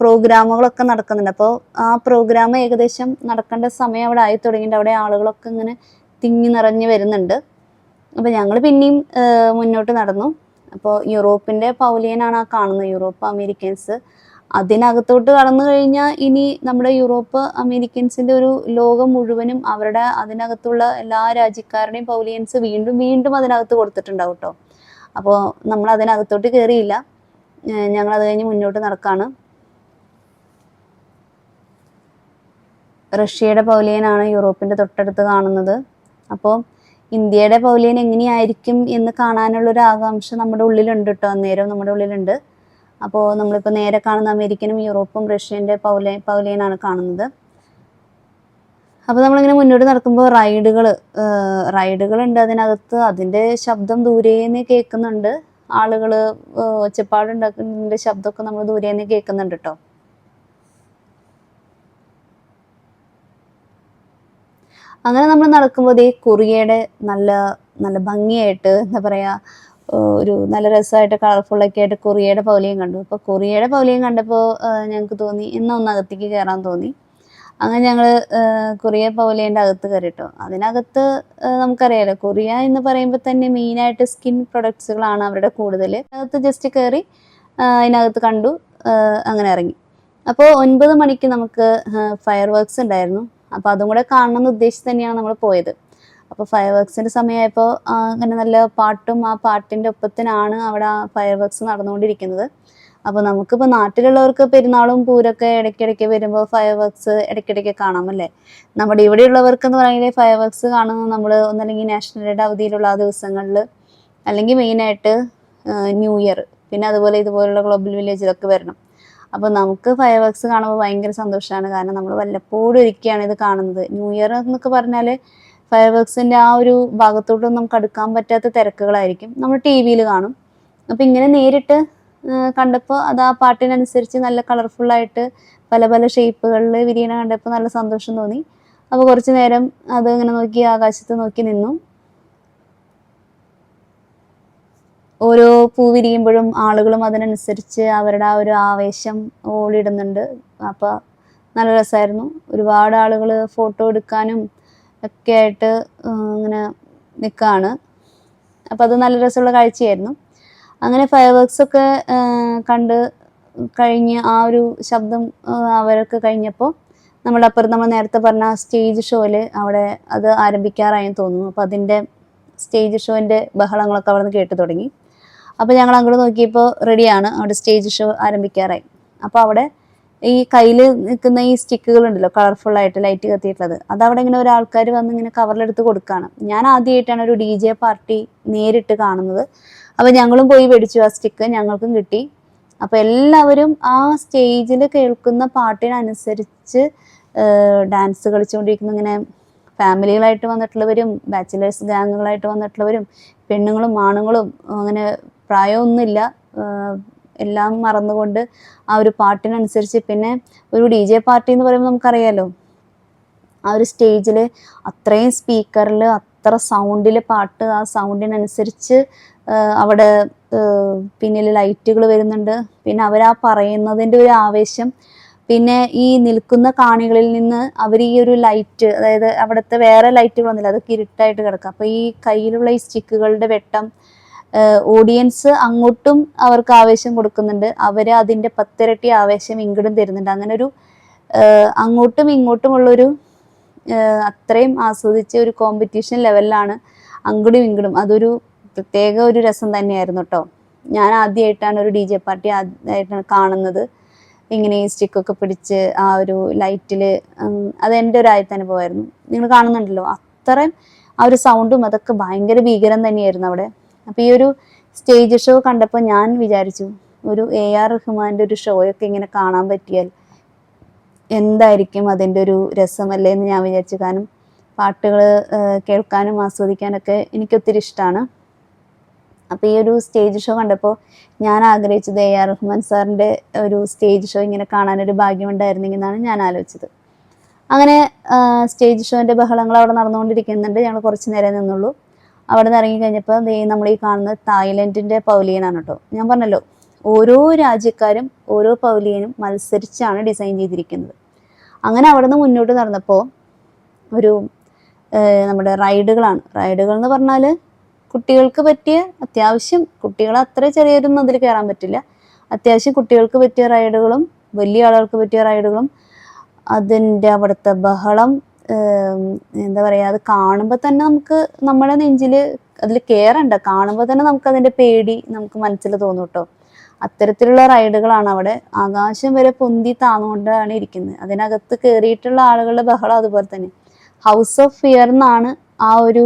പ്രോഗ്രാമുകളൊക്കെ നടക്കുന്നുണ്ട്. അപ്പോൾ ആ പ്രോഗ്രാം ഏകദേശം നടക്കേണ്ട സമയം അവിടെ ആയി തുടങ്ങിയിട്ട് അവിടെ ആളുകളൊക്കെ ഇങ്ങനെ തിങ്ങി നിറഞ്ഞു വരുന്നുണ്ട്. അപ്പോൾ ഞങ്ങൾ പിന്നെയും മുന്നോട്ട് നടന്നു. അപ്പോൾ യൂറോപ്പിന്റെ പൗലിയനാണ് ആ കാണുന്നത് യൂറോപ്പ് അമേരിക്കൻസ്. അതിനകത്തോട്ട് കടന്നു കഴിഞ്ഞാൽ ഇനി നമ്മുടെ യൂറോപ്പ് അമേരിക്കൻസിന്റെ ഒരു ലോകം മുഴുവനും അവരുടെ അതിനകത്തുള്ള എല്ലാ രാജ്യക്കാരുടെയും പൗലിയൻസ് വീണ്ടും വീണ്ടും അതിനകത്ത് കൊടുത്തിട്ടുണ്ടാവും കേട്ടോ. അപ്പോൾ നമ്മൾ അതിനകത്തോട്ട് കയറിയില്ല ഞങ്ങൾ അത് കഴിഞ്ഞ് മുന്നോട്ട് നടക്കാണ്. റഷ്യയുടെ പൗലിയനാണ് യൂറോപ്പിന്റെ തൊട്ടടുത്ത് കാണുന്നത്. അപ്പോൾ ഇന്ത്യയുടെ പൗലിയൻ എങ്ങനെയായിരിക്കും എന്ന് കാണാനുള്ള ഒരു ആകാംക്ഷ നമ്മുടെ ഉള്ളിലുണ്ട് കേട്ടോ അന്നേരം നമ്മുടെ ഉള്ളിലുണ്ട്. അപ്പോൾ നമ്മളിപ്പോൾ നേരെ കാണുന്ന അമേരിക്കനും യൂറോപ്പും റഷ്യന്റെ പൗലിയൻ പൗലിയനാണ് കാണുന്നത്. അപ്പോൾ നമ്മളിങ്ങനെ മുന്നോട്ട് നടക്കുമ്പോൾ റൈഡുകൾ റൈഡുകൾ ഉണ്ട് അതിനകത്ത്. അതിന്റെ ശബ്ദം ദൂരേന്ന് കേൾക്കുന്നുണ്ട് ആളുകൾ ഒച്ചപ്പാടുണ്ടാക്കുന്നതിന്റെ ശബ്ദമൊക്കെ നമ്മൾ ദൂരേന്ന് കേൾക്കുന്നുണ്ട് കേട്ടോ അങ്ങനെ നമ്മൾ നടക്കുമ്പോൾ ഈ കുറിയയുടെ നല്ല നല്ല ഭംഗിയായിട്ട് എന്താ പറയുക ഒരു നല്ല രസമായിട്ട് കളർഫുള്ളൊക്കെ ആയിട്ട് കൊറിയയുടെ പൗലിയും കണ്ടു. അപ്പോൾ കൊറിയയുടെ പൗലിയും കണ്ടപ്പോൾ ഞങ്ങൾക്ക് തോന്നി എന്നാ ഒന്ന് അകത്തേക്ക് കയറാൻ തോന്നി. അങ്ങനെ ഞങ്ങൾ കൊറിയ പൗലേന്റെ അകത്ത് കയറിട്ടോ. അതിനകത്ത് നമുക്കറിയാലോ കൊറിയ എന്ന് പറയുമ്പോൾ തന്നെ മെയിനായിട്ട് സ്കിൻ പ്രൊഡക്ട്സുകളാണ് അവരുടെ കൂടുതൽ അകത്ത് ജസ്റ്റ് കയറി അതിനകത്ത് കണ്ടു അങ്ങനെ ഇറങ്ങി. അപ്പോൾ ഒൻപത് മണിക്ക് നമുക്ക് ഫയർ വർക്ക്സ് ഉണ്ടായിരുന്നു. അപ്പോൾ അതും കൂടെ കാണണം എന്ന് ഉദ്ദേശിച്ച് തന്നെയാണ് നമ്മൾ പോയത്. അപ്പോൾ ഫയർ വർക്ക്സിന്റെ സമയമായപ്പോൾ അങ്ങനെ നല്ല പാട്ടും ആ പാട്ടിന്റെ ഒപ്പത്തിനാണ് അവിടെ ആ ഫയർ വർക്ക്സ് നടന്നുകൊണ്ടിരിക്കുന്നത്. അപ്പോൾ നമുക്കിപ്പോൾ നാട്ടിലുള്ളവർക്ക് പെരുന്നാളും പൂരൊക്കെ ഇടയ്ക്കിടയ്ക്ക് വരുമ്പോൾ ഫയർ വർക്ക്സ് ഇടയ്ക്കിടയ്ക്ക് കാണാമല്ലേ നമ്മുടെ ഇവിടെയുള്ളവർക്ക് എന്ന് പറയുന്നത് ഫയർ വർക്ക്സ് കാണുന്നത് നമ്മൾ ഒന്നല്ലെങ്കിൽ നാഷണൽ ഡേയുടെ അവധിയിലുള്ള ആ ദിവസങ്ങളിൽ അല്ലെങ്കിൽ മെയിനായിട്ട് ന്യൂ ഇയർ പിന്നെ അതുപോലെ ഇതുപോലുള്ള ഗ്ലോബൽ വില്ലേജ് ഇതൊക്കെ വരണം. അപ്പോൾ നമുക്ക് ഫയർ വർക്ക്സ് കാണുമ്പോൾ ഭയങ്കര സന്തോഷമാണ് കാരണം നമ്മൾ വല്ലപ്പോഴും ഒരിക്കലാണ് ഇത് കാണുന്നത്. ന്യൂ ഇയർ എന്നൊക്കെ പറഞ്ഞാൽ ഫയർ വർക്ക്സിന്റെ ആ ഒരു ഭാഗത്തോട്ടൊന്നും നമുക്ക് അടുക്കാൻ പറ്റാത്ത തിരക്കുകളായിരിക്കും. നമ്മൾ ടി വിയിൽ കാണും. അപ്പോൾ ഇങ്ങനെ നേരിട്ട് കണ്ടപ്പോൾ അത് ആ പാട്ടിനനുസരിച്ച് നല്ല കളർഫുള്ളായിട്ട് പല പല ഷേപ്പുകളിൽ വിരിയണ കണ്ടപ്പോൾ നല്ല സന്തോഷം തോന്നി. അപ്പോൾ കുറച്ച് നേരം അത് ഇങ്ങനെ നോക്കി ആകാശത്ത് നോക്കി നിന്നു. ഓരോ പൂ വിരിയുമ്പോഴും ആളുകളും അതിനനുസരിച്ച് അവരുടെ ആ ഒരു ആവേശം ഓളിടുന്നുണ്ട് അപ്പോൾ നല്ല രസമായിരുന്നു ഒരുപാട് ആളുകൾ ഫോട്ടോ എടുക്കാനും ഒക്കെ ആയിട്ട് ഇങ്ങനെ നിൽക്കുകയാണ് അപ്പോൾ അത് നല്ല രസമുള്ള കാഴ്ചയായിരുന്നു. അങ്ങനെ ഫയർ വർക്ക്സ് ഒക്കെ കണ്ട് കഴിഞ്ഞ് ആ ഒരു ശബ്ദം അവരൊക്കെ കഴിഞ്ഞപ്പോൾ നമ്മുടെ അപ്പുറം നമ്മൾ നേരത്തെ പറഞ്ഞ സ്റ്റേജ് ഷോയിൽ അവിടെ അത് ആരംഭിക്കാറായെന്ന് തോന്നുന്നു. അപ്പോൾ അതിന്റെ സ്റ്റേജ് ഷോന്റെ ബഹളങ്ങളൊക്കെ അവിടെ നിന്ന് കേട്ട് തുടങ്ങി. അപ്പോൾ ഞങ്ങൾ അങ്ങോട്ട് നോക്കിയപ്പോൾ റെഡിയാണ് അവിടെ സ്റ്റേജ് ഷോ ആരംഭിക്കാറായി. അപ്പോൾ അവിടെ ഈ കയ്യിൽ നിൽക്കുന്ന ഈ സ്റ്റിക്കുകൾ ഉണ്ടല്ലോ കളർഫുൾ ആയിട്ട് ലൈറ്റ് കത്തിയിട്ടുള്ളത് അത് അവിടെ ഇങ്ങനെ ഒരാൾക്കാർ വന്ന് ഇങ്ങനെ കവറിലെടുത്ത് കൊടുക്കുകയാണ് ഞാൻ ആദ്യമായിട്ടാണ് ഒരു ഡി ജെ പാർട്ടി നേരിട്ട് കാണുന്നത്. അപ്പോൾ ഞങ്ങളും പോയി മേടിച്ചു ആ സ്റ്റിക്ക് ഞങ്ങൾക്കും കിട്ടി. അപ്പോൾ എല്ലാവരും ആ സ്റ്റേജിൽ കേൾക്കുന്ന പാട്ടിനനുസരിച്ച് ഡാൻസ് കളിച്ചുകൊണ്ടിരിക്കുന്ന. ഇങ്ങനെ ഫാമിലികളായിട്ട് വന്നിട്ടുള്ളവരും ബാച്ചിലേഴ്സ് ഗാങ്ങുകളായിട്ട് വന്നിട്ടുള്ളവരും പെണ്ണുങ്ങളും ആണുങ്ങളും അങ്ങനെ പ്രായമൊന്നുമില്ല. എല്ലാം മറന്നുകൊണ്ട് ആ ഒരു പാട്ടിനനുസരിച്ച് പിന്നെ ഒരു ഡി ജെ പാർട്ടി എന്ന് പറയുമ്പോൾ നമുക്കറിയാലോ ആ ഒരു സ്റ്റേജിൽ അത്രയും സ്പീക്കറിൽ അത്ര സൗണ്ടിൽ പാട്ട് ആ സൗണ്ടിനനുസരിച്ച് അവിടെ പിന്നിൽ ലൈറ്റുകൾ വരുന്നുണ്ട്. പിന്നെ അവരാ പറയുന്നതിന്റെ ഒരു ആവേശം. പിന്നെ ഈ നിൽക്കുന്ന കാണികളിൽ നിന്ന് അവർ ഈ ഒരു ലൈറ്റ് അതായത് അവിടുത്തെ വേറെ ലൈറ്റുകളൊന്നുമില്ല അതൊക്കെ ഇരുട്ടായിട്ട് കിടക്കുക അപ്പോൾ ഈ കയ്യിലുള്ള ഈ സ്റ്റിക്കുകളുടെ വെട്ടം ഓഡിയൻസ് അങ്ങോട്ടും അവർക്ക് ആവേശം കൊടുക്കുന്നുണ്ട്. അവർ അതിന്റെ പത്തിരട്ടി ആവേശം ഇങ്ങോട്ടും തരുന്നുണ്ട്. അങ്ങനെ ഒരു അങ്ങോട്ടും ഇങ്ങോട്ടുമുള്ളൊരു അത്രയും ആസ്വദിച്ച ഒരു കോമ്പറ്റീഷൻ ലെവലിലാണ് അങ്ങടും ഇങ്ങടും. അതൊരു പ്രത്യേക ഒരു രസം തന്നെയായിരുന്നു കേട്ടോ ഞാൻ ആദ്യമായിട്ടാണ് ഒരു ഡി ജെ പാർട്ടി ആദ്യമായിട്ടാണ് കാണുന്നത്. ഇങ്ങനെ ഈ സ്റ്റിക്കൊക്കെ പിടിച്ച് ആ ഒരു ലൈറ്റിൽ അത് എന്റെ ഒരു ആദ്യത്തെ അനുഭവമായിരുന്നു. നിങ്ങൾ കാണുന്നുണ്ടല്ലോ അത്രയും ആ ഒരു സൗണ്ടും അതൊക്കെ ഭയങ്കര ഭീകരം തന്നെയായിരുന്നു അവിടെ. അപ്പോൾ ഈ ഒരു സ്റ്റേജ് ഷോ കണ്ടപ്പോൾ ഞാൻ വിചാരിച്ചു ഒരു എ ആർ റഹ്മാന്റെ ഒരു ഷോയൊക്കെ ഇങ്ങനെ കാണാൻ പറ്റിയാൽ എന്തായിരിക്കും അതിന്റെ ഒരു രസമല്ലേ എന്ന് ഞാൻ വിചാരിച്ചു. കാരണം പാട്ടുകൾ കേൾക്കാനും ആസ്വദിക്കാനൊക്കെ എനിക്കൊത്തിരി ഇഷ്ടമാണ്. അപ്പോൾ ഈ ഒരു സ്റ്റേജ് ഷോ കണ്ടപ്പോൾ ഞാൻ ആഗ്രഹിച്ചത് എ ആർ റഹ്മാൻ സാറിന്റെ ഒരു സ്റ്റേജ് ഷോ ഇങ്ങനെ കാണാനൊരു ഭാഗ്യമുണ്ടായിരുന്നെങ്കിൽ എന്നാണ് ഞാൻ ആലോചിച്ചത്. അങ്ങനെ സ്റ്റേജ് ഷോന്റെ ബഹളങ്ങൾ അവിടെ നടന്നുകൊണ്ടിരിക്കുന്നുണ്ട്. ഞങ്ങൾ കുറച്ച് നേരം നിന്നുള്ളൂ. അവിടെ നിന്ന് ഇറങ്ങി കഴിഞ്ഞപ്പോൾ നമ്മൾ ഈ കാണുന്നത് തായ്ലൻഡിന്റെ പൗലിയനാണ് കേട്ടോ. ഞാൻ പറഞ്ഞല്ലോ ഓരോ രാജ്യക്കാരും ഓരോ പൗലിയനും മത്സരിച്ചാണ് ഡിസൈൻ ചെയ്തിരിക്കുന്നത്. അങ്ങനെ അവിടെ നിന്ന് മുന്നോട്ട് നടന്നപ്പോൾ ഒരു നമ്മുടെ റൈഡുകളാണ്. റൈഡുകൾ എന്ന് പറഞ്ഞാൽ കുട്ടികൾക്ക് പറ്റിയ അത്യാവശ്യം കുട്ടികൾ അത്ര ചെറിയൊരൊന്നും അതിൽ കയറാൻ പറ്റില്ല. അത്യാവശ്യം കുട്ടികൾക്ക് പറ്റിയ റൈഡുകളും വലിയ ആളുകൾക്ക് പറ്റിയ റൈഡുകളും അതിന്റെ അവിടുത്തെ ബഹളം എന്താ പറയുക അത് കാണുമ്പോൾ തന്നെ നമുക്ക് നമ്മുടെ നെഞ്ചിൽ അതിൽ കയറണ്ട. കാണുമ്പോൾ തന്നെ നമുക്ക് അതിന്റെ പേടി നമുക്ക് മനസ്സിൽ തോന്നും കേട്ടോ അത്തരത്തിലുള്ള റൈഡുകളാണ് അവിടെ ആകാശം വരെ പൊന്തി താന്നുകൊണ്ടാണ് ഇരിക്കുന്നത്. അതിനകത്ത് കയറിയിട്ടുള്ള ആളുകളുടെ ബഹളം അതുപോലെ തന്നെ. ഹൗസ് ഓഫ് ഫിയർ എന്നാണ് ആ ഒരു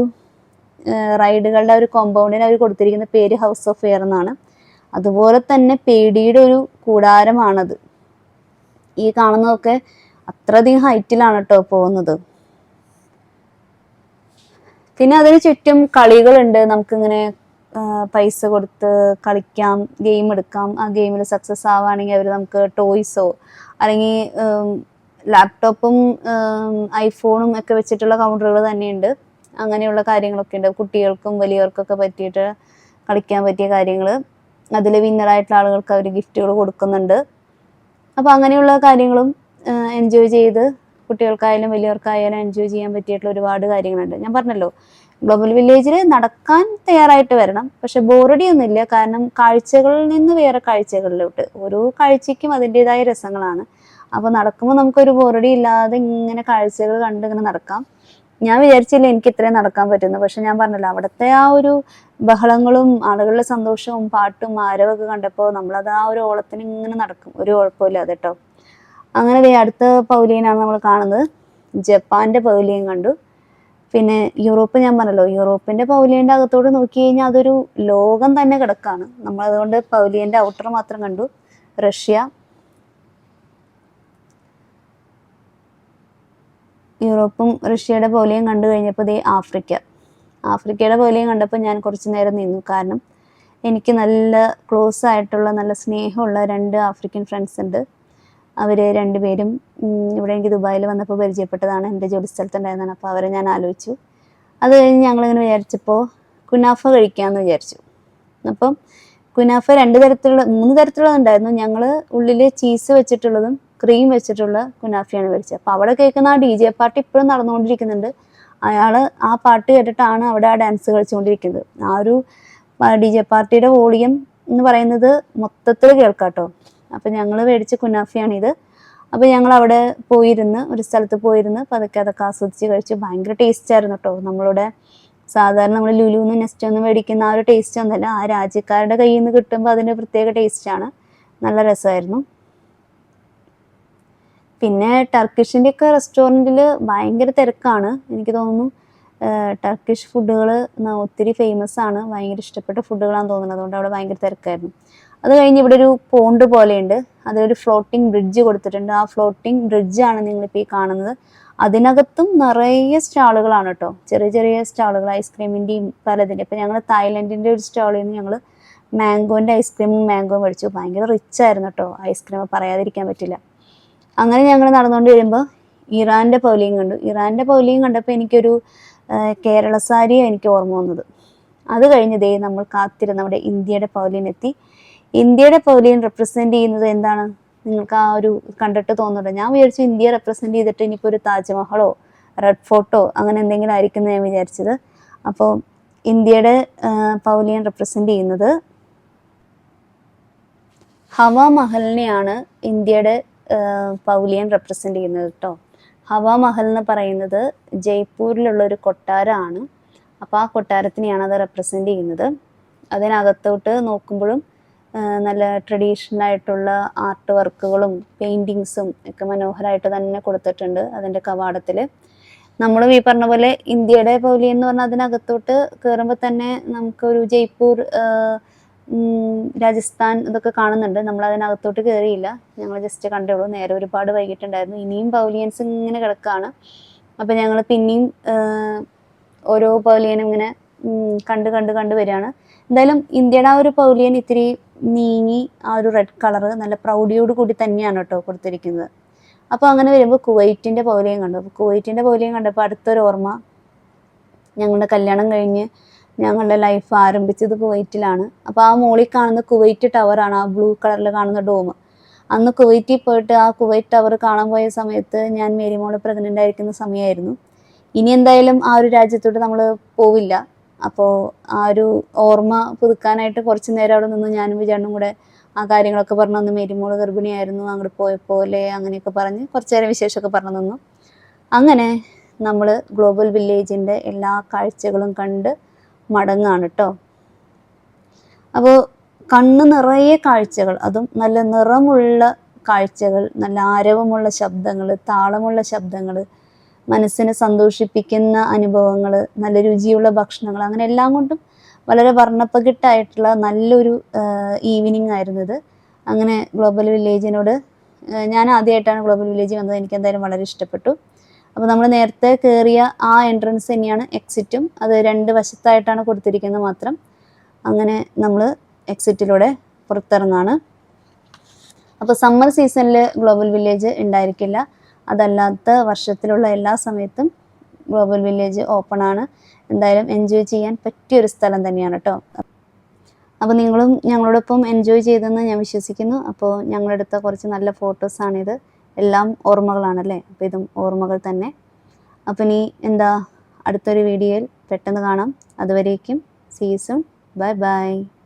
റൈഡുകളുടെ ഒരു കോമ്പൗണ്ടിന് അവർ കൊടുത്തിരിക്കുന്ന പേര് ഹൗസ് ഓഫ് ഫിയർ എന്നാണ്. അതുപോലെ തന്നെ പേടിയുടെ ഒരു കൂടാരമാണത്. ഈ കാണുന്നതൊക്കെ അത്രയധികം ഹൈറ്റിലാണ് കേട്ടോ പോകുന്നത്. പിന്നെ അതിന് ചുറ്റും കളികളുണ്ട്. നമുക്കിങ്ങനെ പൈസ കൊടുത്ത് കളിക്കാം ഗെയിം എടുക്കാം. ആ ഗെയിമിൽ സക്സസ് ആവുകയാണെങ്കിൽ അവർ നമുക്ക് ടോയ്സോ അല്ലെങ്കിൽ ലാപ്ടോപ്പും ഐഫോണും ഒക്കെ വെച്ചിട്ടുള്ള കൗണ്ടറുകൾ തന്നെയുണ്ട്. അങ്ങനെയുള്ള കാര്യങ്ങളൊക്കെ ഉണ്ട്. കുട്ടികൾക്കും വലിയവർക്കൊക്കെ പറ്റിയിട്ട് കളിക്കാൻ പറ്റിയ കാര്യങ്ങൾ അതിൽ വിന്നറായിട്ടുള്ള ആളുകൾക്ക് അവർ ഗിഫ്റ്റുകൾ കൊടുക്കുന്നുണ്ട്. അപ്പോൾ അങ്ങനെയുള്ള കാര്യങ്ങളും എൻജോയ് ചെയ്ത് കുട്ടികൾക്കായാലും വലിയവർക്കായാലും എൻജോയ് ചെയ്യാൻ പറ്റിയിട്ടുള്ള ഒരുപാട് കാര്യങ്ങളുണ്ട്. ഞാൻ പറഞ്ഞല്ലോ ഗ്ലോബൽ വില്ലേജിൽ നടക്കാൻ തയ്യാറായിട്ട് വരണം. പക്ഷെ ബോറടി ഒന്നുമില്ല കാരണം കാഴ്ചകളിൽ നിന്ന് വേറെ കാഴ്ചകളിലോട്ട്. ഓരോ കാഴ്ചയ്ക്കും അതിന്റെതായ രസങ്ങളാണ്. അപ്പോൾ നടക്കുമ്പോൾ നമുക്കൊരു ബോറടി ഇല്ലാതെ ഇങ്ങനെ കാഴ്ചകൾ കണ്ട് ഇങ്ങനെ നടക്കാം. ഞാൻ വിചാരിച്ചില്ല എനിക്ക് ഇത്രയും നടക്കാൻ പറ്റുന്നു പക്ഷെ ഞാൻ പറഞ്ഞല്ലോ അവിടുത്തെ ആ ഒരു ബഹളങ്ങളും ആളുകളുടെ സന്തോഷവും പാട്ടും ആരവൊക്കെ കണ്ടപ്പോൾ നമ്മളത് ആ ഒരു ഓളത്തിന് ഇങ്ങനെ നടക്കും. ഒരു കുഴപ്പമില്ലാതെ കേട്ടോ. അങ്ങനെ അടുത്ത പൗലിയനാണ് നമ്മൾ കാണുന്നത്. ജപ്പാന്റെ പൗലിയൻ കണ്ടു. പിന്നെ യൂറോപ്പ് ഞാൻ പറഞ്ഞല്ലോ യൂറോപ്പിന്റെ പൗലിയന്റെ അകത്തോട് നോക്കി കഴിഞ്ഞാൽ അതൊരു ലോകം തന്നെ കിടക്കാണ്. നമ്മൾ അതുകൊണ്ട് പൗലിയന്റെ ഔട്ടർ മാത്രം കണ്ടു. റഷ്യ. യൂറോപ്പും റഷ്യയുടെ പൗലിയം കണ്ടു കഴിഞ്ഞപ്പോൾ ദേ ആഫ്രിക്ക. ആഫ്രിക്കയുടെ പൗലിയം കണ്ടപ്പോൾ ഞാൻ കുറച്ച് നേരം നിന്നു. കാരണം എനിക്ക് നല്ല ക്ലോസ് ആയിട്ടുള്ള നല്ല സ്നേഹമുള്ള രണ്ട് ആഫ്രിക്കൻ ഫ്രണ്ട്സ് ഉണ്ട്. അവർ രണ്ടുപേരും ഇവിടെ എനിക്ക് ദുബായിൽ വന്നപ്പോൾ പരിചയപ്പെട്ടതാണ്. എന്റെ ജോലി സ്ഥലത്തുണ്ടായിരുന്നതാണ് അപ്പോൾ അവരെ ഞാൻ ആലോചിച്ചു. അത് കഴിഞ്ഞ് ഞങ്ങളിങ്ങനെ വിചാരിച്ചപ്പോൾ കുനാഫ കഴിക്കാമെന്ന് വിചാരിച്ചു. അപ്പം കുനാഫ രണ്ട് തരത്തിലുള്ള മൂന്ന് തരത്തിലുള്ളതുണ്ടായിരുന്നു ഞങ്ങൾ ഉള്ളിൽ ചീസ് വെച്ചിട്ടുള്ളതും ക്രീം വെച്ചിട്ടുള്ള കുനാഫയാണ് മേടിച്ചത് അപ്പോൾ അവിടെ കേൾക്കുന്ന ആ ഡി ജെ പാർട്ടി ഇപ്പോഴും നടന്നുകൊണ്ടിരിക്കുന്നുണ്ട്. അയാൾ ആ പാട്ട് കേട്ടിട്ടാണ് അവിടെ ആ ഡാൻസ് കളിച്ചുകൊണ്ടിരിക്കുന്നത്. ആ ഒരു ഡി ജെ പാർട്ടിയുടെ വോളിയം എന്ന് പറയുന്നത് മൊത്തത്തിൽ കേൾക്കാട്ടോ. അപ്പം ഞങ്ങൾ മേടിച്ച കുനാഫിയാണിത്. അപ്പോൾ ഞങ്ങൾ അവിടെ പോയിരുന്ന് ഒരു സ്ഥലത്ത് പോയിരുന്ന് പതുക്കെ അതൊക്കെ ആസ്വദിച്ച് കഴിച്ചു ഭയങ്കര ടേസ്റ്റ് ആയിരുന്നു കേട്ടോ നമ്മളുടെ സാധാരണ നമ്മൾ ലുലുന്ന് നെസ്റ്റ് ഒന്നും മേടിക്കുന്ന ആ ഒരു ടേസ്റ്റ് ഒന്നുമല്ല. ആ രാജ്യക്കാരുടെ കയ്യിൽ നിന്ന് കിട്ടുമ്പോൾ അതിന്റെ പ്രത്യേക ടേസ്റ്റാണ് നല്ല രസമായിരുന്നു. പിന്നെ ടർക്കിഷിന്റെ ഒക്കെ റെസ്റ്റോറന്റിൽ ഭയങ്കര തിരക്കാണ്. എനിക്ക് തോന്നുന്നു ടർക്കിഷ് ഫുഡുകൾ ഒത്തിരി ഫേമസ് ആണ്. ഭയങ്കര ഇഷ്ടപ്പെട്ട ഫുഡുകളാണെന്ന് തോന്നുന്നത് അതുകൊണ്ട് അവിടെ ഭയങ്കര തിരക്കായിരുന്നു. അത് കഴിഞ്ഞ് ഇവിടെ ഒരു പോണ്ട് പോലെയുണ്ട്. അതിലൊരു ഫ്ലോട്ടിംഗ് ബ്രിഡ്ജ് കൊടുത്തിട്ടുണ്ട്. ആ ഫ്ലോട്ടിംഗ് ബ്രിഡ്ജ് ബ്രിഡ്ജാണ് നിങ്ങളിപ്പോൾ ഈ കാണുന്നത്. അതിനകത്തും നിറയെ സ്റ്റാളുകളാണ് കേട്ടോ. ചെറിയ ചെറിയ സ്റ്റാളുകൾ ഐസ്ക്രീമിന്റെയും പലതിന്റെ. ഇപ്പം ഞങ്ങൾ തായ്ലൻഡിന്റെ ഒരു സ്റ്റാളിൽ നിന്ന് ഞങ്ങൾ മാംഗോന്റെ ഐസ്ക്രീമും മാംഗോയും മേടിച്ചു. ഭയങ്കര റിച്ച് ആയിരുന്നു കേട്ടോ. ഐസ്ക്രീം പറയാതിരിക്കാൻ പറ്റില്ല. അങ്ങനെ ഞങ്ങൾ നടന്നുകൊണ്ട് വരുമ്പോൾ ഇറാന്റെ പൗലിയും കണ്ടു. ഇറാന്റെ പൗലിയും കണ്ടപ്പോൾ എനിക്കൊരു കേരള സാരിയാണ് എനിക്ക് ഓർമ്മ വന്നത്. അത് കഴിഞ്ഞ് ദേ നമ്മൾ കാത്തിരുന്ന് നമ്മുടെ ഇന്ത്യയുടെ പൗലിനെത്തി. ഇന്ത്യയുടെ പൗലിയൻ റെപ്രസെന്റ് ചെയ്യുന്നത് എന്താണ്? നിങ്ങൾക്ക് ആ ഒരു കണ്ടിട്ട് തോന്നുന്നുണ്ട്? ഞാൻ വിചാരിച്ചു ഇന്ത്യ റെപ്രസെന്റ് ചെയ്തിട്ട് ഇനിയിപ്പോൾ ഒരു താജ്മഹലോ റെഡ് ഫോർട്ടോ അങ്ങനെ എന്തെങ്കിലും ആയിരിക്കും ഞാൻ വിചാരിച്ചത്. അപ്പോൾ ഇന്ത്യയുടെ പവലിയൻ റെപ്രസെന്റ് ചെയ്യുന്നത് ഹവാ മഹലിനെയാണ് ഇന്ത്യയുടെ പൗലിയൻ റെപ്രസെന്റ് ചെയ്യുന്നത് കേട്ടോ. ഹവാമഹൽ എന്ന് പറയുന്നത് ജയ്പൂരിലുള്ള ഒരു കൊട്ടാരമാണ്. അപ്പോൾ ആ കൊട്ടാരത്തിനെയാണ് അത് റെപ്രസെന്റ് ചെയ്യുന്നത്. അതിനകത്തോട്ട് നോക്കുമ്പോഴും നല്ല ട്രഡീഷണൽ ആയിട്ടുള്ള ആർട്ട് വർക്കുകളും പെയിന്റിങ്സും ഒക്കെ മനോഹരമായിട്ട് തന്നെ കൊടുത്തിട്ടുണ്ട് അതിന്റെ കവാടത്തിൽ നമ്മളും ഈ പറഞ്ഞ പോലെ ഇന്ത്യയുടെ പൗലി എന്ന് പറഞ്ഞാൽ അതിനകത്തോട്ട് കയറുമ്പോൾ തന്നെ നമുക്കൊരു ജയ്പൂർ രാജസ്ഥാൻ ഇതൊക്കെ കാണുന്നുണ്ട്. നമ്മൾ അതിനകത്തോട്ട് കയറിയില്ല ഞങ്ങൾ ജസ്റ്റ് കണ്ടേ ഉള്ളൂ. നേരെ ഒരുപാട് വൈകിട്ടുണ്ടായിരുന്നു. ഇനിയും പൗലിയൻസ് ഇങ്ങനെ കിടക്കുകയാണ് അപ്പം ഞങ്ങൾ പിന്നെയും ഓരോ പൗലിയനും ഇങ്ങനെ കണ്ട് കണ്ട് കണ്ട് വരികയാണ്. എന്തായാലും ഇന്ത്യയുടെ ആ ഒരു പൗലിയൻ ഇത്തിരി നീങ്ങി ആ ഒരു റെഡ് കളർ നല്ല പ്രൗഢിയോട് കൂടി തന്നെയാണ് കേട്ടോ കൊടുത്തിരിക്കുന്നത്. അപ്പോൾ അങ്ങനെ വരുമ്പോൾ കുവൈറ്റിന്റെ പൗലിയം കണ്ടു. അപ്പോൾ കുവൈറ്റിന്റെ പൗലിയം കണ്ടപ്പോൾ അടുത്തൊരു ഓർമ്മ. ഞങ്ങളുടെ കല്യാണം കഴിഞ്ഞ് ഞങ്ങളുടെ ലൈഫ് ആരംഭിച്ചത് കുവൈറ്റിലാണ്. അപ്പോൾ ആ മോളിൽ കാണുന്ന കുവൈറ്റ് ടവറാണ് ആ ബ്ലൂ കളറിൽ കാണുന്ന ഡോം അന്ന് കുവൈറ്റിൽ പോയിട്ട് ആ കുവൈറ്റ് ടവർ കാണാൻ പോയ സമയത്ത് ഞാൻ മേരിമോൾ പ്രഗ്നന്റ് ആയിരിക്കുന്ന സമയമായിരുന്നു ഇനി എന്തായാലും ആ ഒരു രാജ്യത്തോട്ട് നമ്മൾ പോവില്ല. അപ്പോൾ ആ ഒരു ഓർമ്മ പുതുക്കാനായിട്ട് കുറച്ച് നേരം അവിടെ നിന്ന് ഞാനും വിചാരണും കൂടെ ആ കാര്യങ്ങളൊക്കെ പറഞ്ഞു തന്നു. മേരിമോൾ ഗർഭിണിയായിരുന്നു അങ്ങോട്ട് പോയപ്പോലെ അങ്ങനെയൊക്കെ പറഞ്ഞ് കുറച്ച് നേരം വിശേഷമൊക്കെ പറഞ്ഞു നിന്നു അങ്ങനെ നമ്മൾ ഗ്ലോബൽ വില്ലേജിന്റെ എല്ലാ കാഴ്ചകളും കണ്ട് മടങ്ങാണ് കേട്ടോ അപ്പോൾ കണ്ണ് നിറയെ കാഴ്ചകൾ അതും നല്ല നിറമുള്ള കാഴ്ചകൾ നല്ല ആരവമുള്ള ശബ്ദങ്ങൾ താളമുള്ള ശബ്ദങ്ങൾ മനസ്സിനെ സന്തോഷിപ്പിക്കുന്ന അനുഭവങ്ങൾ നല്ല രുചിയുള്ള ഭക്ഷണങ്ങൾ അങ്ങനെ എല്ലാം കൊണ്ടും വളരെ വർണപ്പകിട്ടായിട്ടുള്ള നല്ലൊരു ഈവനിങ് ആയിരുന്നു ഇത്. അങ്ങനെ ഗ്ലോബൽ വില്ലേജിനോട് ഞാൻ ആദ്യമായിട്ടാണ് ഗ്ലോബൽ വില്ലേജ് വന്നത്. എനിക്ക് എന്തായാലും വളരെ ഇഷ്ടപ്പെട്ടു. അപ്പോൾ നമ്മൾ നേരത്തെ കയറിയ ആ എൻട്രൻസ് തന്നെയാണ് എക്സിറ്റും അത് രണ്ട് വശത്തായിട്ടാണ് കൊടുത്തിരിക്കുന്നത് മാത്രം. അങ്ങനെ നമ്മൾ എക്സിറ്റിലൂടെ പുറത്തിറങ്ങാണ്. അപ്പോൾ സമ്മർ സീസണിൽ ഗ്ലോബൽ വില്ലേജ് ഉണ്ടായിരിക്കില്ല. അതല്ലാത്ത വർഷത്തിലുള്ള എല്ലാ സമയത്തും ഗ്ലോബൽ വില്ലേജ് ഓപ്പൺ ആണ്. എന്തായാലും എൻജോയ് ചെയ്യാൻ പറ്റിയൊരു സ്ഥലം തന്നെയാണ് കേട്ടോ അപ്പോൾ നിങ്ങളും ഞങ്ങളോടൊപ്പം എൻജോയ് ചെയ്തെന്ന് ഞാൻ വിശ്വസിക്കുന്നു. അപ്പോൾ ഞങ്ങളെടുത്ത കുറച്ച് നല്ല ഫോട്ടോസാണിത് എല്ലാം ഓർമ്മകളാണല്ലേ? അപ്പോൾ ഇതും ഓർമ്മകൾ തന്നെ. അപ്പം ഇനി എന്താ? അടുത്തൊരു വീഡിയോയിൽ പെട്ടെന്ന് കാണാം. അതുവരേക്കും സീസൺ ബൈ ബൈ